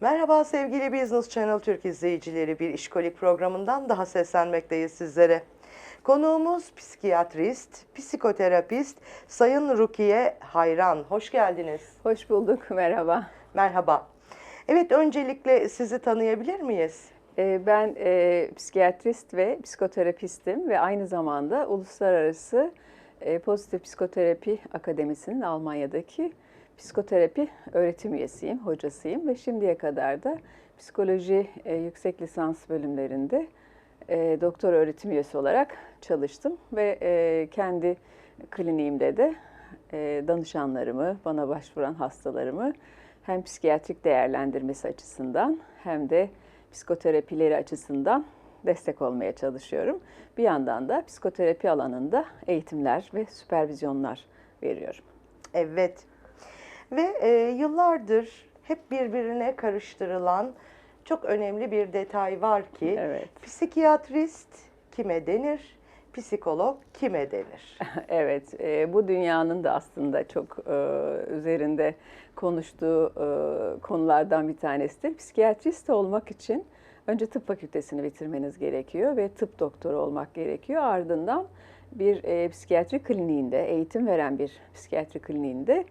Merhaba sevgili Business Channel Türk izleyicileri. Bir işkolik programından daha seslenmekteyiz sizlere. Konuğumuz psikiyatrist, psikoterapist Sayın Rukiye Hayran. Hoş geldiniz. Hoş bulduk, merhaba. Merhaba. Evet öncelikle sizi tanıyabilir miyiz? Ee, Ben e, psikiyatrist ve psikoterapistim ve aynı zamanda Uluslararası e, Pozitif Psikoterapi Akademisi'nin Almanya'daki psikoterapi öğretim üyesiyim, hocasıyım ve şimdiye kadar da psikoloji e, yüksek lisans bölümlerinde e, doktor öğretim üyesi olarak çalıştım ve e, kendi kliniğimde de e, danışanlarımı, bana başvuran hastalarımı hem psikiyatrik değerlendirmesi açısından hem de psikoterapileri açısından destek olmaya çalışıyorum. Bir yandan da psikoterapi alanında eğitimler ve süpervizyonlar veriyorum. Evet. Ve e, yıllardır hep birbirine karıştırılan çok önemli bir detay var ki Evet. psikiyatrist kime denir, psikolog kime denir? Evet, e, bu dünyanın da aslında çok e, üzerinde konuştuğu e, konulardan bir tanesidir. Psikiyatrist olmak için önce tıp fakültesini bitirmeniz gerekiyor ve tıp doktoru olmak gerekiyor. Ardından bir e, psikiyatri kliniğinde, eğitim veren bir psikiyatri kliniğinde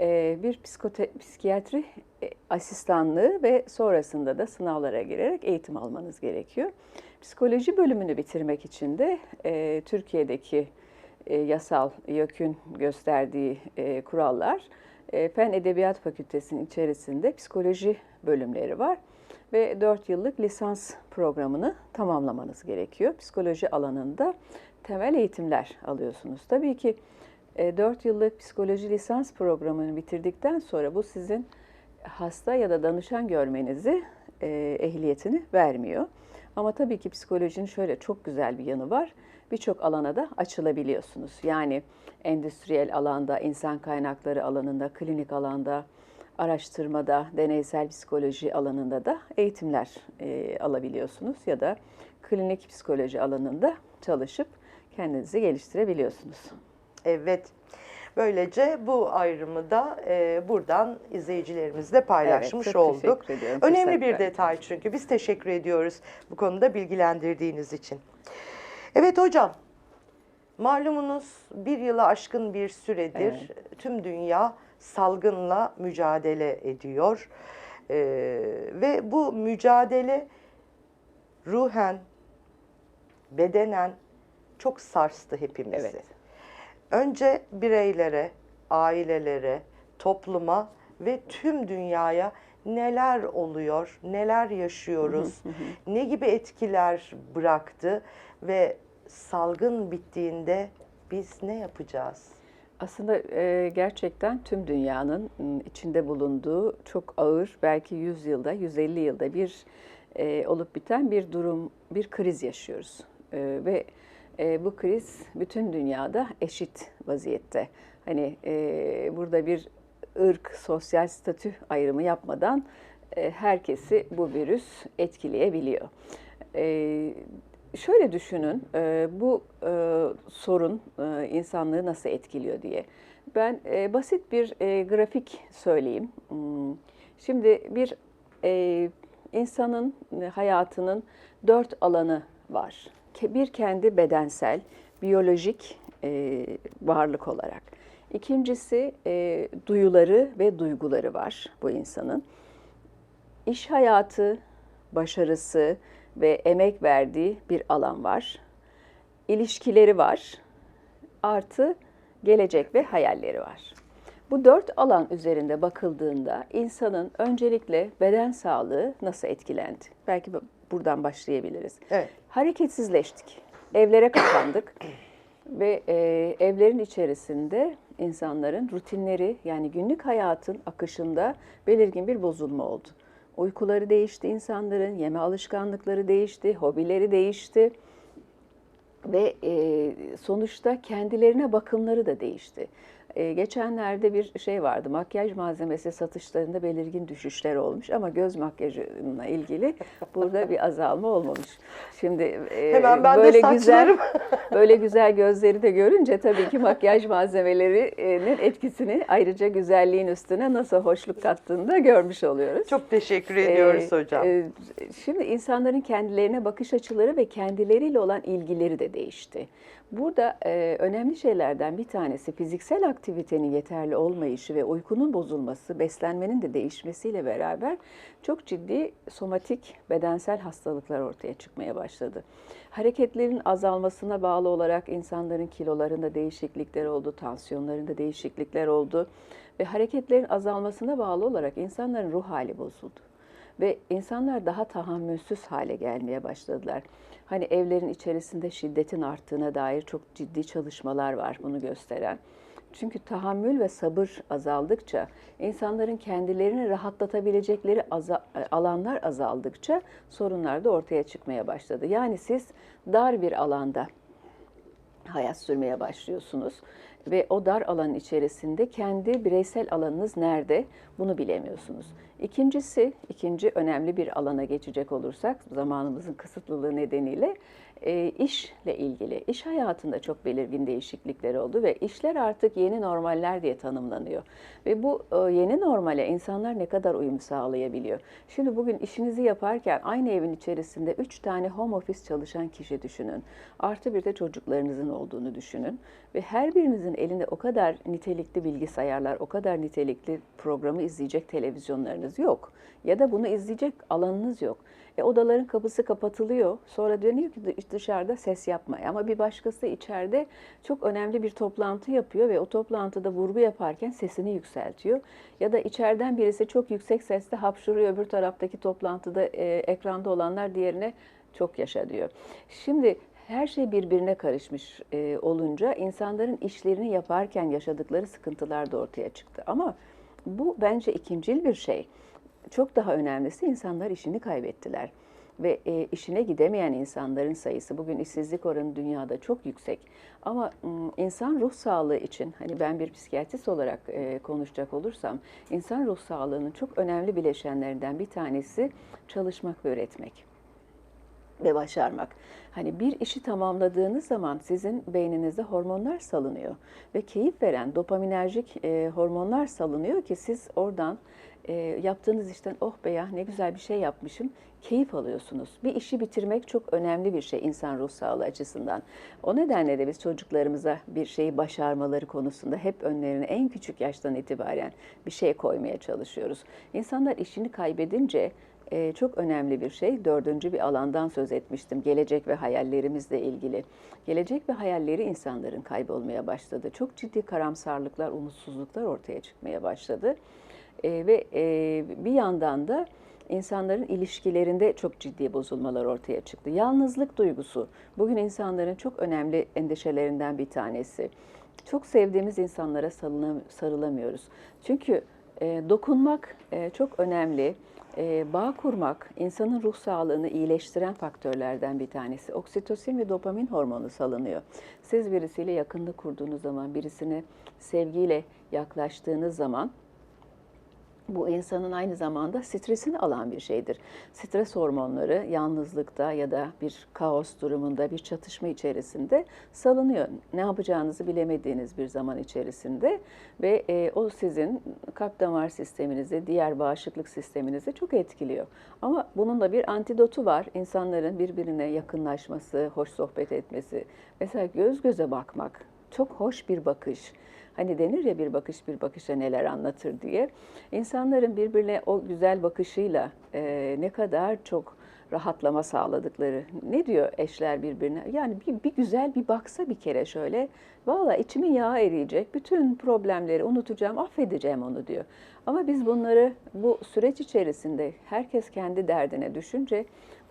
e, bir psikote, psikiyatri e, asistanlığı ve sonrasında da sınavlara girerek eğitim almanız gerekiyor. Psikoloji bölümünü bitirmek için de e, Türkiye'deki e, yasal YÖK'ün gösterdiği e, kurallar e, Fen Edebiyat Fakültesi'nin içerisinde psikoloji bölümleri var ve 4 yıllık lisans programını tamamlamanız gerekiyor. Psikoloji alanında temel eğitimler alıyorsunuz. Tabii ki 4 yıllık psikoloji lisans programını bitirdikten sonra bu sizin hasta ya da danışan görmenizi e, ehliyetini vermiyor. Ama tabii ki psikolojinin şöyle çok güzel bir yanı var. Birçok alana da açılabiliyorsunuz. Yani endüstriyel alanda, insan kaynakları alanında, klinik alanda, araştırmada, deneysel psikoloji alanında da eğitimler e, alabiliyorsunuz ya da klinik psikoloji alanında çalışıp kendinizi geliştirebiliyorsunuz. Evet. Böylece bu ayrımı da e, buradan izleyicilerimizle paylaşmış çok olduk. ediyorum Önemli bir detay çünkü. Biz teşekkür ediyoruz bu konuda bilgilendirdiğiniz için. Evet hocam. Malumunuz bir yılı aşkın bir süredir tüm dünya salgınla mücadele ediyor. E, ve bu mücadele ruhen, bedenen çok sarstı hepimizi. Evet. Önce bireylere, ailelere, topluma ve tüm dünyaya neler oluyor, neler yaşıyoruz, ne gibi etkiler bıraktı ve salgın bittiğinde biz ne yapacağız? Aslında e, gerçekten tüm dünyanın m, içinde bulunduğu çok ağır, belki 100 yılda, 150 yılda bir e, olup biten bir durum, bir kriz yaşıyoruz. E, ve e, bu kriz bütün dünyada eşit vaziyette. Hani e, burada bir ırk, sosyal statü ayrımı yapmadan e, herkesi bu virüs etkileyebiliyor. E, şöyle düşünün, e, bu e, sorun e, insanlığı nasıl etkiliyor diye. Ben e, basit bir e, grafik söyleyeyim. Hmm, Şimdi bir e, insanın e, hayatının dört alanı var. Bir kendi bedensel, biyolojik e, varlık olarak. İkincisi e, duyuları ve duyguları var bu insanın iş hayatı, başarısı ve emek verdiği bir alan var. İlişkileri var. Artı gelecek ve hayalleri var. Bu dört alan üzerinde bakıldığında insanın öncelikle beden sağlığı nasıl etkilendi? Belki buradan başlayabiliriz. Evet. Hareketsizleştik. Evlere kapandık. Ve e, evlerin içerisinde insanların rutinleri yani günlük hayatın akışında belirgin bir bozulma oldu. Uykuları değişti insanların, yeme alışkanlıkları değişti, hobileri değişti ve e, sonuçta kendilerine bakımları da değişti. E, geçenlerde bir şey vardı, makyaj malzemesi satışlarında belirgin düşüşler olmuş ama göz makyajına ilgili burada bir azalma olmamış. Şimdi e, Hemen ben de böyle saçlarım güzel Böyle güzel gözleri de görünce tabii ki makyaj malzemelerinin etkisini ayrıca güzelliğin üstüne nasıl hoşluk kattığını da görmüş oluyoruz. Çok teşekkür ediyoruz Ee, hocam. e, şimdi insanların kendilerine bakış açıları ve kendileriyle olan ilgileri de değişti. Burada e, önemli şeylerden bir tanesi fiziksel aktivitenin yeterli olmayışı ve uykunun bozulması, beslenmenin de değişmesiyle beraber çok ciddi somatik bedensel hastalıklar ortaya çıkmaya başladı. Hareketlerin azalmasına bağlı olarak insanların kilolarında değişiklikler oldu, tansiyonlarında değişiklikler oldu ve hareketlerin azalmasına bağlı olarak insanların ruh hali bozuldu. Ve insanlar daha tahammülsüz hale gelmeye başladılar. Hani evlerin içerisinde şiddetin arttığına dair çok ciddi çalışmalar var bunu gösteren. Çünkü tahammül ve sabır azaldıkça, insanların kendilerini rahatlatabilecekleri aza- alanlar azaldıkça sorunlar da ortaya çıkmaya başladı. Yani siz dar bir alanda hayat sürmeye başlıyorsunuz ve o dar alanın içerisinde kendi bireysel alanınız nerede bunu bilemiyorsunuz. İkincisi, ikinci önemli bir alana geçecek olursak zamanımızın kısıtlılığı nedeniyle e, işle ilgili. iş hayatında çok belirgin değişiklikler oldu ve işler artık yeni normaller diye tanımlanıyor. Ve bu e, yeni normale insanlar ne kadar uyum sağlayabiliyor? Şimdi bugün işinizi yaparken aynı evin içerisinde üç tane home office çalışan kişi düşünün. Artı bir de çocuklarınızın olduğunu düşünün. Ve her birinizin elinde o kadar nitelikli bilgisayarlar, o kadar nitelikli programı izleyecek televizyonlarınız yok. Ya da bunu izleyecek alanınız yok. E, odaların kapısı kapatılıyor. Sonra dönüyor ki dışarıda ses yapma. Ama bir başkası içeride çok önemli bir toplantı yapıyor ve o toplantıda vurgu yaparken sesini yükseltiyor. Ya da içeriden birisi çok yüksek sesle hapşuruyor. Öbür taraftaki toplantıda e, ekranda olanlar diğerine çok yaşa diyor. Şimdi her şey birbirine karışmış e, olunca insanların işlerini yaparken yaşadıkları sıkıntılar da ortaya çıktı. Ama bu bence ikincil bir şey. Çok daha önemlisi insanlar işini kaybettiler. Ve e, işine gidemeyen insanların sayısı bugün işsizlik oranı dünyada çok yüksek. Ama insan ruh sağlığı için hani ben bir psikiyatrist olarak e, konuşacak olursam insan ruh sağlığının çok önemli bileşenlerinden bir tanesi çalışmak ve üretmek ve başarmak. Hani bir işi tamamladığınız zaman sizin beyninizde hormonlar salınıyor ve keyif veren dopaminerjik e, hormonlar salınıyor ki siz oradan e, yaptığınız işten oh be ya ne güzel bir şey yapmışım keyif alıyorsunuz. Bir işi bitirmek çok önemli bir şey insan ruh sağlığı açısından. O nedenle de biz çocuklarımıza bir şeyi başarmaları konusunda hep önlerine en küçük yaştan itibaren bir şey koymaya çalışıyoruz. İnsanlar işini kaybedince ee, çok önemli bir şey. Dördüncü bir alandan söz etmiştim. Gelecek ve hayallerimizle ilgili. Gelecek ve hayalleri insanların kaybolmaya başladı. Çok ciddi karamsarlıklar, umutsuzluklar ortaya çıkmaya başladı. Ee, ve e, bir yandan da insanların ilişkilerinde çok ciddi bozulmalar ortaya çıktı. Yalnızlık duygusu bugün insanların çok önemli endişelerinden bir tanesi. Çok sevdiğimiz insanlara sarılamıyoruz. Çünkü e, dokunmak e, çok önemli. E, bağ kurmak insanın ruh sağlığını iyileştiren faktörlerden bir tanesi. Oksitosin ve dopamin hormonu salınıyor. Siz birisiyle yakınlık kurduğunuz zaman, birisine sevgiyle yaklaştığınız zaman bu insanın aynı zamanda stresini alan bir şeydir. Stres hormonları yalnızlıkta ya da bir kaos durumunda, bir çatışma içerisinde salınıyor. Ne yapacağınızı bilemediğiniz bir zaman içerisinde ve e, o sizin kalp damar sisteminizi, diğer bağışıklık sisteminizi çok etkiliyor. Ama bunun da bir antidotu var. İnsanların birbirine yakınlaşması, hoş sohbet etmesi. Mesela göz göze bakmak, çok hoş bir bakış Hani denir ya bir bakış bir bakışa neler anlatır diye. İnsanların birbirine o güzel bakışıyla e, ne kadar çok rahatlama sağladıkları. Ne diyor eşler birbirine? Yani bir, bir güzel bir baksa bir kere şöyle. Valla içimin yağı eriyecek. Bütün problemleri unutacağım, affedeceğim onu diyor. Ama biz bunları bu süreç içerisinde herkes kendi derdine düşünce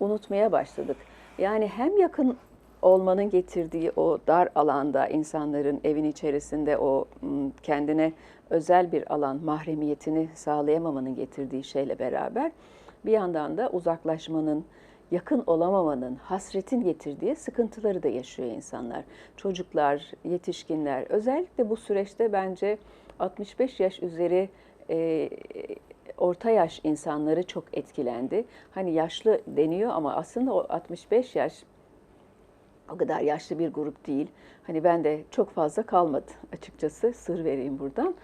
unutmaya başladık. Yani hem yakın olmanın getirdiği o dar alanda insanların evin içerisinde o kendine özel bir alan mahremiyetini sağlayamamanın getirdiği şeyle beraber bir yandan da uzaklaşmanın, yakın olamamanın, hasretin getirdiği sıkıntıları da yaşıyor insanlar. Çocuklar, yetişkinler özellikle bu süreçte bence 65 yaş üzeri e, orta yaş insanları çok etkilendi. Hani yaşlı deniyor ama aslında o 65 yaş O kadar yaşlı bir grup değil. Hani ben de çok fazla kalmadı açıkçası. Sır vereyim buradan.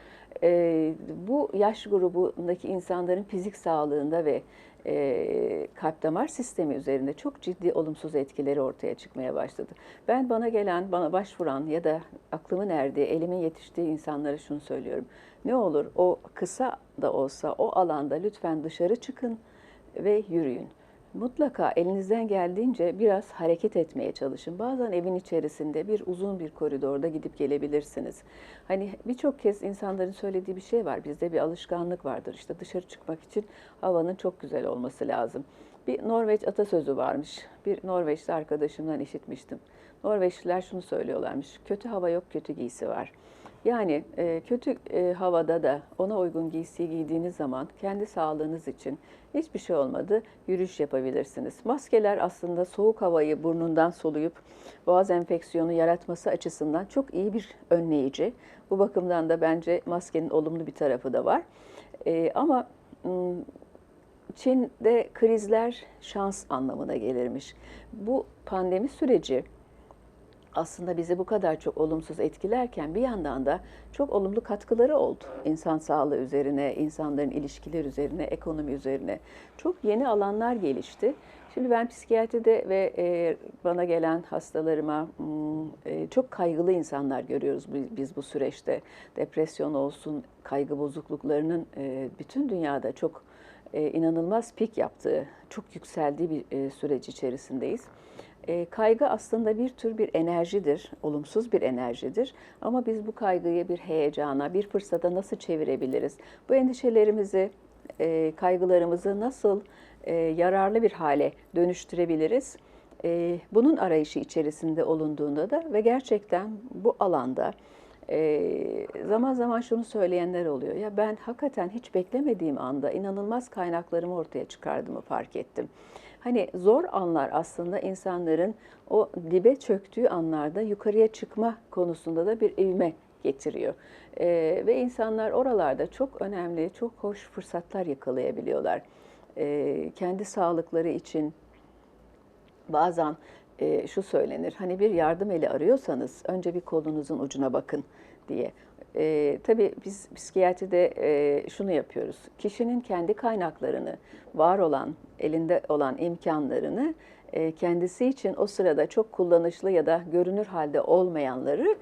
Ee, bu yaş grubundaki insanların fizik sağlığında ve e, kalp damar sistemi üzerinde çok ciddi olumsuz etkileri ortaya çıkmaya başladı. Ben bana gelen, bana başvuran ya da aklımın erdiği, elimin yetiştiği insanlara şunu söylüyorum. Ne olur o kısa da olsa o alanda lütfen dışarı çıkın ve yürüyün. Mutlaka elinizden geldiğince biraz hareket etmeye çalışın. Bazen evin içerisinde bir uzun bir koridorda gidip gelebilirsiniz. Hani birçok kez insanların söylediği bir şey var. Bizde bir alışkanlık vardır. İşte dışarı çıkmak için havanın çok güzel olması lazım. Bir Norveç atasözü varmış. Bir Norveçli arkadaşımdan işitmiştim. Norveçliler şunu söylüyorlarmış. Kötü hava yok, kötü giysi var. Yani e, kötü e, havada da ona uygun giysiyi giydiğiniz zaman kendi sağlığınız için hiçbir şey olmadı yürüyüş yapabilirsiniz. Maskeler aslında soğuk havayı burnundan soluyup boğaz enfeksiyonu yaratması açısından çok iyi bir önleyici. Bu bakımdan da bence maskenin olumlu bir tarafı da var. E, ama Çin'de krizler şans anlamına gelirmiş. Bu pandemi süreci aslında bizi bu kadar çok olumsuz etkilerken bir yandan da çok olumlu katkıları oldu. İnsan sağlığı üzerine, insanların ilişkiler üzerine, ekonomi üzerine çok yeni alanlar gelişti. Şimdi ben psikiyatride ve e, bana gelen hastalarıma hmm, e, çok kaygılı insanlar görüyoruz biz bu süreçte. Depresyon olsun, kaygı bozukluklarının e, bütün dünyada çok inanılmaz pik yaptığı, çok yükseldiği bir e, süreç içerisindeyiz. E, kaygı aslında bir tür bir enerjidir, olumsuz bir enerjidir. Ama biz bu kaygıyı bir heyecana, bir fırsata nasıl çevirebiliriz? Bu endişelerimizi, e, kaygılarımızı nasıl e, yararlı bir hale dönüştürebiliriz? E, bunun arayışı içerisinde olunduğunda da ve gerçekten bu alanda zaman zaman şunu söyleyenler oluyor. Ya ben hakikaten hiç beklemediğim anda inanılmaz kaynaklarımı ortaya çıkardığımı fark ettim. Hani zor anlar aslında insanların o dibe çöktüğü anlarda yukarıya çıkma konusunda da bir ivme getiriyor. Ee, ve insanlar oralarda çok önemli, çok hoş fırsatlar yakalayabiliyorlar. Ee, kendi sağlıkları için bazen e, şu söylenir, hani bir yardım eli arıyorsanız önce bir kolunuzun ucuna bakın diye. E, tabii biz psikiyatride e, şunu yapıyoruz. Kişinin kendi kaynaklarını, var olan, elinde olan imkanlarını e, kendisi için o sırada çok kullanışlı ya da görünür halde olmayanları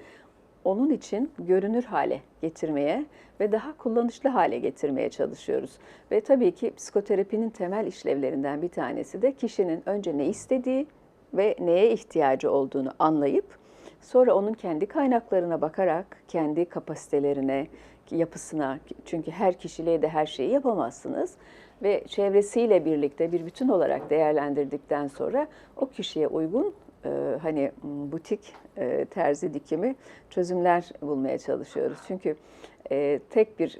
onun için görünür hale getirmeye ve daha kullanışlı hale getirmeye çalışıyoruz. Ve tabii ki psikoterapinin temel işlevlerinden bir tanesi de kişinin önce ne istediği ve neye ihtiyacı olduğunu anlayıp Sonra onun kendi kaynaklarına bakarak, kendi kapasitelerine, yapısına, çünkü her kişiliğe de her şeyi yapamazsınız. Ve çevresiyle birlikte bir bütün olarak değerlendirdikten sonra o kişiye uygun e, hani butik e, terzi dikimi çözümler bulmaya çalışıyoruz. Çünkü e, tek bir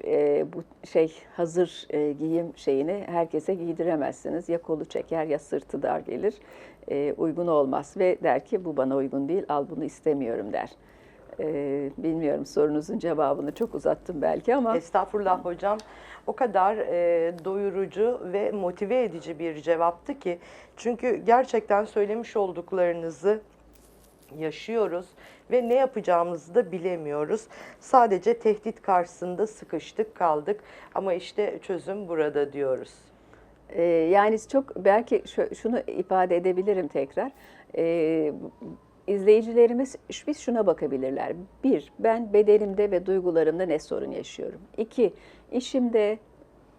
bu şey hazır giyim şeyini herkese giydiremezsiniz. Ya kolu çeker ya sırtı dar gelir. Uygun olmaz ve der ki bu bana uygun değil al bunu istemiyorum der. E, bilmiyorum sorunuzun cevabını çok uzattım belki ama. Estağfurullah hocam. O kadar e, doyurucu ve motive edici bir cevaptı ki. Çünkü gerçekten söylemiş olduklarınızı yaşıyoruz ve ne yapacağımızı da bilemiyoruz. Sadece tehdit karşısında sıkıştık kaldık ama işte çözüm burada diyoruz. Ee, yani çok belki şunu ifade edebilirim tekrar. Ee, izleyicilerimiz biz şuna bakabilirler. Bir, ben bedenimde ve duygularımda ne sorun yaşıyorum? İki, işimde,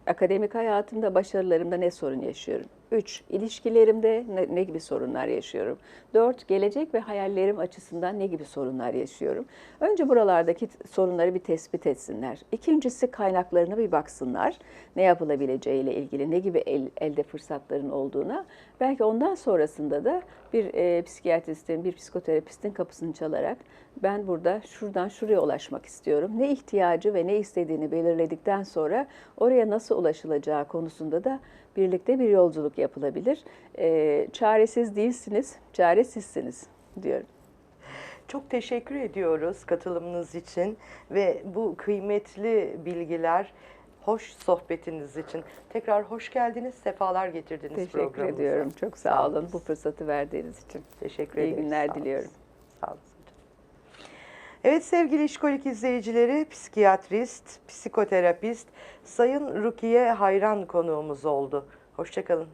akademik hayatımda, başarılarımda ne sorun yaşıyorum? Üç, ilişkilerimde ne, ne gibi sorunlar yaşıyorum? Dört, gelecek ve hayallerim açısından ne gibi sorunlar yaşıyorum? Önce buralardaki sorunları bir tespit etsinler. İkincisi kaynaklarına bir baksınlar. Ne yapılabileceğiyle ilgili, ne gibi el, elde fırsatların olduğuna. Belki ondan sonrasında da bir e, psikiyatristin, bir psikoterapistin kapısını çalarak ben burada şuradan şuraya ulaşmak istiyorum. Ne ihtiyacı ve ne istediğini belirledikten sonra oraya nasıl ulaşılacağı konusunda da birlikte bir yolculuk yapılabilir. E, çaresiz değilsiniz, çaresizsiniz diyorum. Çok teşekkür ediyoruz katılımınız için ve bu kıymetli bilgiler, hoş sohbetiniz için. Tekrar hoş geldiniz, sefalar getirdiniz Teşekkür programımıza. ediyorum, çok sağ, sağ olun bu fırsatı verdiğiniz için. Teşekkür ederim. İyi günler sağ diliyorum. Sağ olun. Evet sevgili işkolik izleyicileri, psikiyatrist, psikoterapist Sayın Rukiye Hayran konuğumuz oldu. Hoşçakalın.